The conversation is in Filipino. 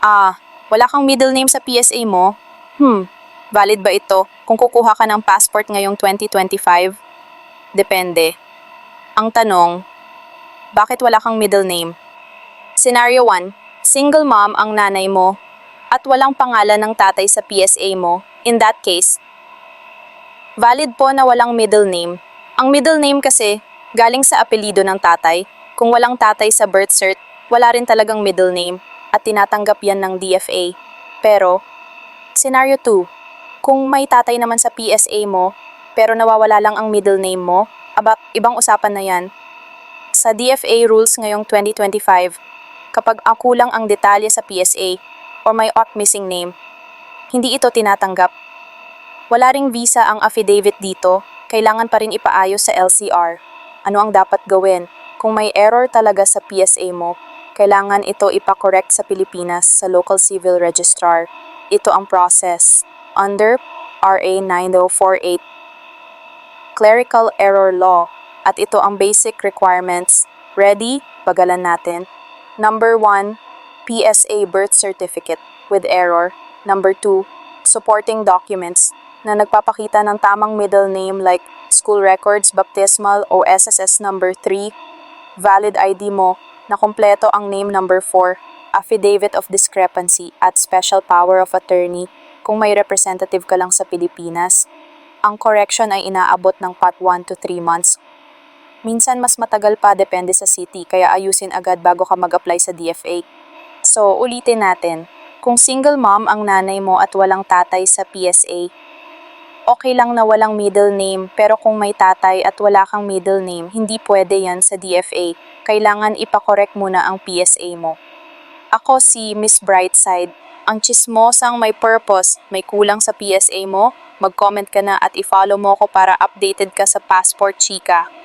Ah, wala kang middle name sa PSA mo? Hmm, valid ba ito kung kukuha ka ng passport ngayong 2025? Depende. Ang tanong, bakit wala kang middle name? Scenario 1, single mom ang nanay mo at walang pangalan ng tatay sa PSA mo. In that case, valid po na walang middle name. Ang middle name kasi galing sa apelido ng tatay. Kung walang tatay sa birth cert, wala rin talagang middle name at tinatanggap yan ng DFA. Pero, scenario 2, kung may tatay naman sa PSA mo, pero nawawala lang ang middle name mo, aba, ibang usapan na yan. Sa DFA rules ngayong 2025, kapag akulang ang detalye sa PSA or may OC missing name, hindi ito tinatanggap. Wala ring visa ang affidavit dito, kailangan pa rin ipaayos sa LCR. Ano ang dapat gawin? Kung may error talaga sa PSA mo, kailangan ito ipakorek sa Pilipinas sa local civil registrar. Ito ang process. Under RA 9048 Clerical Error Law at ito ang basic requirements. Ready? Bagalan natin. Number 1, PSA birth certificate with error. Number 2, supporting documents na nagpapakita ng tamang middle name like school records, baptismal o SSS number 3, valid ID mo na kumpleto ang name number 4, affidavit of discrepancy at special power of attorney kung may representative ka lang sa Pilipinas. Ang correction ay inaabot ng pat 1 to 3 months. Minsan mas matagal pa depende sa city kaya ayusin agad bago ka mag-apply sa DFA. So, ulitin natin. Kung single mom ang nanay mo at walang tatay sa PSA, okay lang na walang middle name pero kung may tatay at wala kang middle name, hindi pwede yan sa DFA. Kailangan ipakorek muna ang PSA mo. Ako si Miss Brightside. Ang chismosang may purpose, may kulang sa PSA mo, mag-comment ka na at i-follow mo ko para updated ka sa Passport Chika.